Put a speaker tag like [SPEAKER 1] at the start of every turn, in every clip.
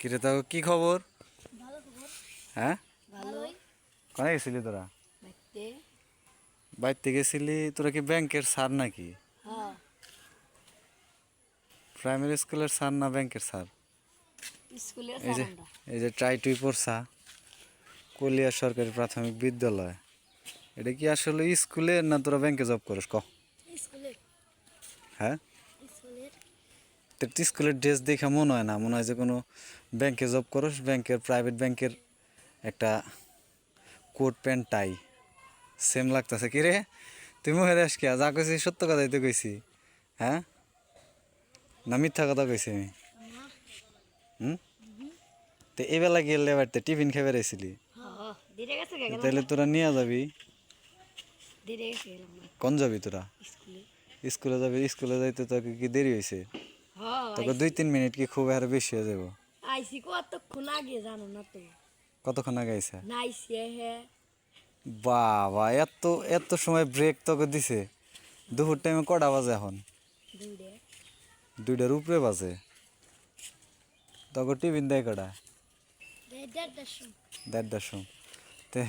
[SPEAKER 1] কিরে তো কি খবর? হ্যাঁ? কোথায় গেছিলি তোরা? বাইতে গেছিলি? তোরা কি ব্যাংকের স্যার নাকি?
[SPEAKER 2] হ্যাঁ।
[SPEAKER 1] প্রাইমারি স্কুলের স্যার না ব্যাংকের স্যার? এই যে এই যে ট্রাই টুই পড়ছা কলিয়া সরকারি প্রাথমিক বিদ্যালয়। এটা কি আসলে স্কুলে না তোরা ব্যাংকে জব করিস? ক। হ্যাঁ? তো স্কুলের ড্রেস দেখে মনে হয় না। মনে হয় যে কোনো ব্যাংকে জব করস ব্যাংকের প্রাইভেট ব্যাংকের একটা কোট প্যান্ট টাই সেম লাগতেছে কি রে? তুই মুখে দেশ কে? যা কইছি সত্য কথাই তো কইছি। হ্যাঁ? না মিথ্যা কথা কইছি আমি? হুম? তো এই বেলা গেলে বাড়িতে টিফিন খেয়ে বেড়াইছিলি? তাহলে তোরা নিয়ে যাবি? কোন যাবি তোরা?
[SPEAKER 2] স্কুলে।
[SPEAKER 1] যাবি স্কুলে যাইতে তোকে কি দেরি হয়েছে
[SPEAKER 2] হ্যাঁ
[SPEAKER 1] তোকে দুই তিন মিনিট কি খুব আর বেশি হয়ে যাব?
[SPEAKER 2] আইসি কতক্ষণ আগে জানো না তো?
[SPEAKER 1] কতক্ষণ আগে আইসা
[SPEAKER 2] নাইসি হে
[SPEAKER 1] বাবা এত এত সময় ব্রেক তোকে দিছে। দুপুর টাইমে কটা বাজে এখন? দুইটার উপরে বাজে? তোকে টিফিন দেয় কটা?
[SPEAKER 2] দেড়টার সময়।
[SPEAKER 1] তে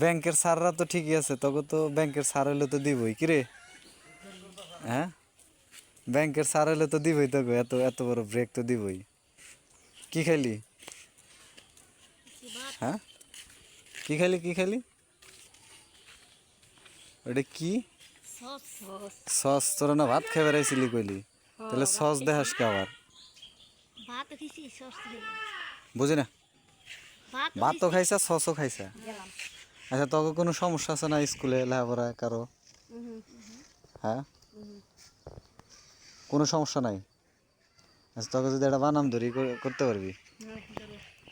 [SPEAKER 1] ব্যাংকের স্যাররা তো ঠিকই আছে তোকে তো ব্যাংকের স্যার হলে তো দিবই। কিরে? হ্যাঁ? ব্যাংকের স্যার হলে তো দিবই তোকে এত এত বড় ব্রেক তো দিবই। কি খাইলি? হ্যাঁ? কি খাইলি কি খাইলি? ওটা কি?
[SPEAKER 2] সস।
[SPEAKER 1] তোরা না ভাত খেয়ে বেড়াইছিলি কইলি? তাহলে সস দেখাস কে আবার?
[SPEAKER 2] ভাত খেয়েছি সস
[SPEAKER 1] বুঝি না?
[SPEAKER 2] ভাত
[SPEAKER 1] তো খাইছা সসও খাইছা? আচ্ছা তোকে কোনো সমস্যা আছে না স্কুলে লেখাপড়া কারও? হ্যাঁ? কোনো সমস্যা নাই। আচ্ছা তোকে যদি একটা বানাম ধরি করতে পারবি?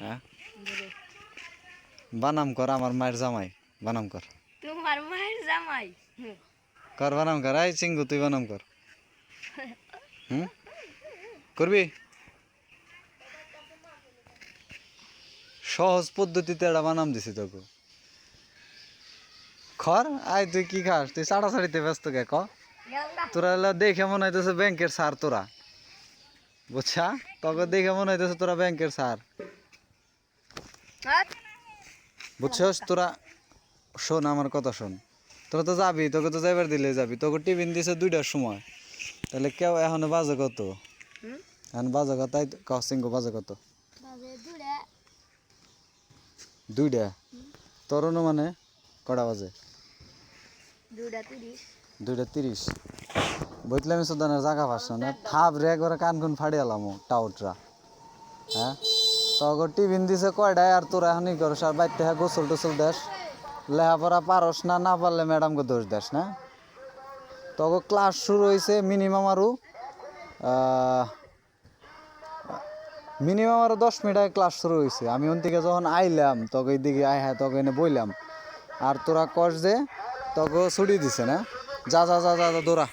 [SPEAKER 1] হ্যাঁ? বানাম কর আমার মায়ের জামাই বানাম কর।
[SPEAKER 2] তোমার মায়ের জামাই?
[SPEAKER 1] কর বানাম কর। আই চিঙ্গু তুই বানাম কর। হুম? করবি? সহজ পদ্ধতিতে একটা বানাম দিছি তোকে। খর আই তুই কি খাস? তুই সাড়া সাড়িতে ব্যস্ত কে? ক? তোরা দেখে মনে হইতেছে ব্যাংকের স্যার তোরা। বুঝছা? তোকে দেখে মনে হইতেছে তোরা ব্যাংকের স্যার। বুঝছস? তোরা শোন আমার কথা শোন। তোরা তো যাবি তোকে তো যাইবার দিলে যাবি। তোকে টিফিন দিছে দুইটার সময়। তাহলে কেউ এখন বাজে কত? এখন বাজে কত? তাই কসিঙ্গ বাজে কত? দুইটা। তোর মানে কটা বাজে?
[SPEAKER 2] দুটা তিরিশ।
[SPEAKER 1] দুইটা তিরিশ। বইতলামি সুদানের জায়গা পাস না। থাপ রে একবারে কান কুন ফাড়িয়ালাম টাউটরা। হ্যাঁ? তখন টিফিন দিছে কয়টায়? আর তোরা এখন ই করস, আর বাইতে হ্যাঁ গোসল টোসল দেশ লেখাপড়া পারস না না পারলে ম্যাডামকে দোষ দেস, না? তখন ক্লাস শুরু হয়েছে মিনিমাম আরও মিনিমাম আরও দশ মিনিট আগে ক্লাস শুরু হয়েছে আমি ওন থেকে যখন আইলাম তখন এইদিকে আয় হ্যাঁ তখন এনে বইলাম। আর তোরা কস যে তোকে ছুটি দিছে, না? যা যা যা যা দৌড়া।